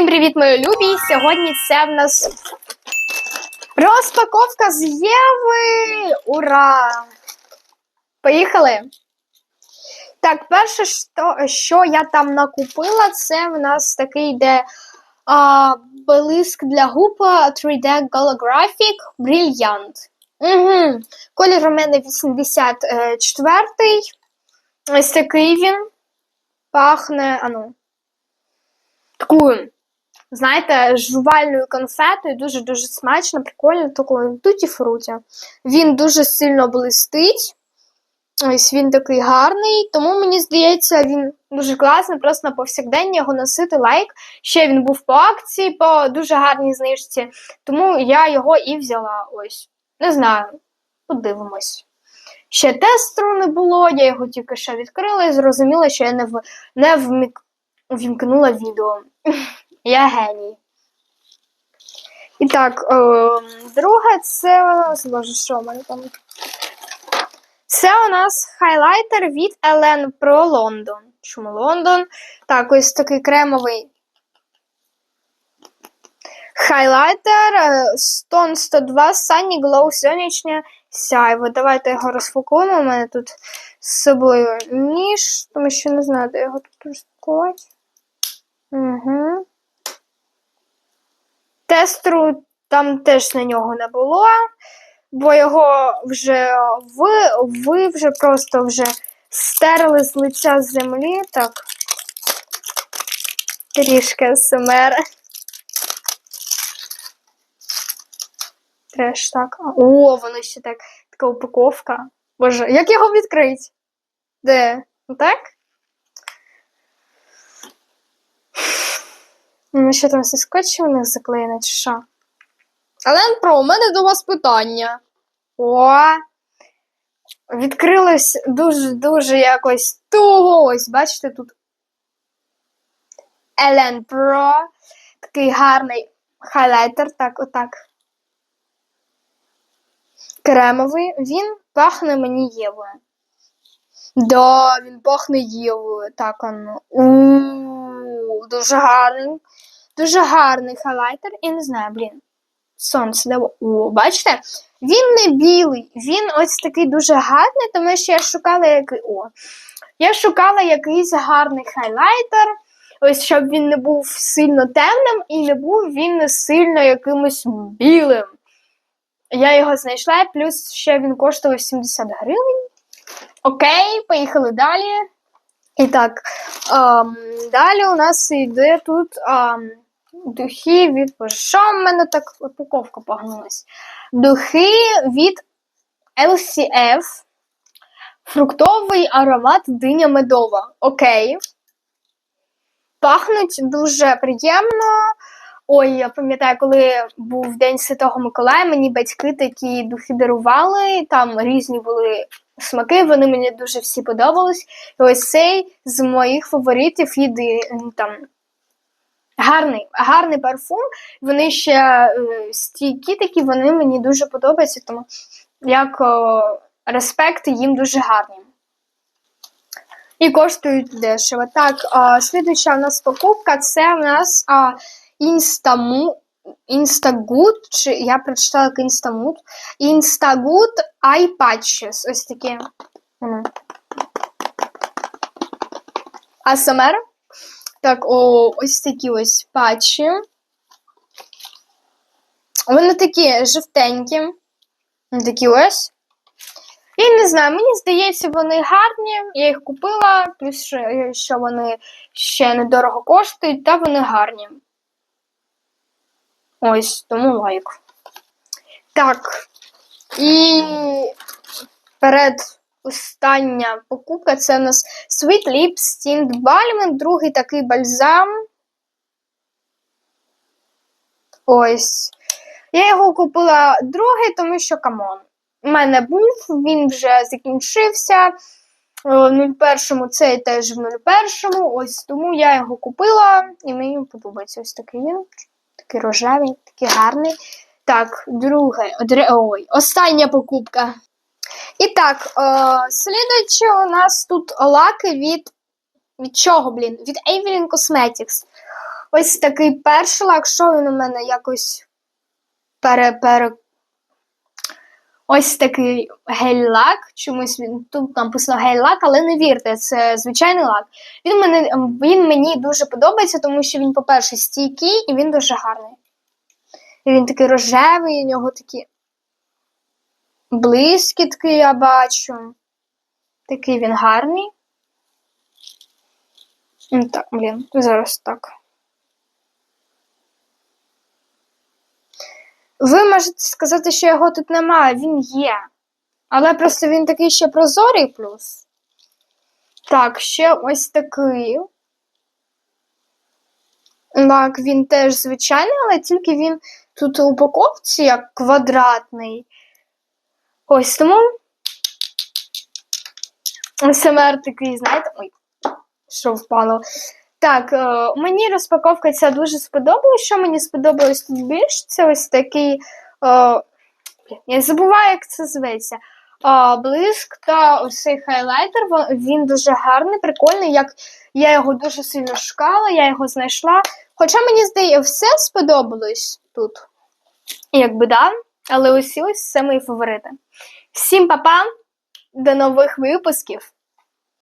Всім привіт, мої любі! Сьогодні це в нас розпаковка з Єви! Ура! Поїхали! Так, перше, що, що я там накупила, це в нас такий йде а, блиск для губ 3D Holographic Brilliant. Угу. Колір у мене 84-й. Ось такий він. Пахне, ану. Такою, знаєте, жувальною конфетою, дуже-дуже смачно, прикольно, такою туті фруті. Він дуже сильно блистить. Ось він такий гарний, тому мені здається, він дуже класний, просто на повсякдення його носити лайк. Ще він був по акції, по дуже гарній знижці, тому я його і взяла. Ось. Не знаю, подивимось. Ще тестеру не було, я його тільки що відкрила і зрозуміла, що я не, в... не вмік... вімкнула відео. Я геній. І так, е, друге, це Боже, що в мене там? Це у нас хайлайтер від Ellen Pro London. Чому Лондон? Так, ось такий кремовий хайлайтер е, Stone 102 Sunny Glow сонячне сяйво. Давайте його розфокуємо. У мене тут з собою ніж, тому що не знаю, де його тут розпакувати. Угу. Тестеру там теж на нього не було, бо його вже ви, ви вже просто вже стерли з лиця землі. Так. Трішки СМР. Треш так. О, воно ще так. Така упаковка. Боже, як його відкрити? Де? Так? Ну, що там все скотчем у них заклеєно, чи що? Ален Про, у мене до вас питання. О! Відкрилось дуже-дуже якось туго. Ось, бачите, тут Елен Про. Такий гарний хайлайтер. Так, отак. Кремовий. Він пахне мені Євою. Да, він пахне Євою. Так, оно. Дуже гарний. Дуже гарний хайлайтер. І не знаю, блін. Сонце дало. О, бачите? Він не білий, він ось такий дуже гарний, тому що я шукала який. О. Я шукала якийсь гарний хайлайтер. Ось щоб він не був сильно темним і не був він не сильно якимось білим. Я його знайшла, плюс ще він коштував 70 гривень. Окей, поїхали далі. І так, ем, далі у нас йде тут ем, духи від. Що в мене так упаковка погнулась? Духи від LCF. Фруктовий аромат диня медова. Окей. Пахнуть дуже приємно. Ой, я пам'ятаю, коли був День Святого Миколая, мені батьки такі духи дарували, там різні були смаки, вони мені дуже всі подобались. І ось цей з моїх фаворитів іде там гарний гарний парфум. Вони ще е, стійкі такі, вони мені дуже подобаються, тому як о, респект їм дуже гарні. І коштують дешево. Так, а, слідуюча у нас покупка це у нас а, Інстаму, Instagood, чи я прочитала як Instamut. Instagood Eye. Ось такі. ASMR. Так, о, ось такі ось патчі. Вони такі жовтенькі. Такі ось. Я не знаю, мені здається, вони гарні. Я їх купила, плюс що вони ще недорого коштують, та вони гарні. Ось, тому лайк. Так. І перед остання покупка це у нас Sweet Lips Tint Balm, другий такий бальзам. Ось. Я його купила другий, тому що камон. У мене був, він вже закінчився. В 01-му цей теж в 01-му. Ось тому я його купила і мені подобається ось такий він. Такий рожевий, такий гарний. Так, друге, ой, остання покупка. І так, е, слідуючи, у нас тут лаки від. Від чого, блін? Від Avelyn Cosmetics. ось такий перший лак, що він у мене якось пере. Ось такий гель-лак. Чомусь він тут написано гель-лак, але не вірте, це звичайний лак. Він, мене, він мені дуже подобається, тому що він, по-перше, стійкий і він дуже гарний. І він такий рожевий, у нього такі блискітки, я бачу. Такий він гарний. Так, блін, зараз так. Ви можете сказати, що його тут немає, він є. Але просто він такий ще прозорий плюс. Так, ще ось такий. Так, він теж звичайний, але тільки він тут у упаковці як квадратний. Ось тому. СМР такий, знаєте, ой, що впало. Так, е, мені розпаковка ця дуже сподобалась. Що мені сподобалось тут більш, це ось такий. Е, я забуваю, як це зветься. Е, блиск та цей хайлайтер. Він дуже гарний, прикольний. Як я його дуже сильно шукала, я його знайшла. Хоча мені здається, все сподобалось тут. Якби да. Але ось ось це мої фаворити. Всім па-па, до нових випусків!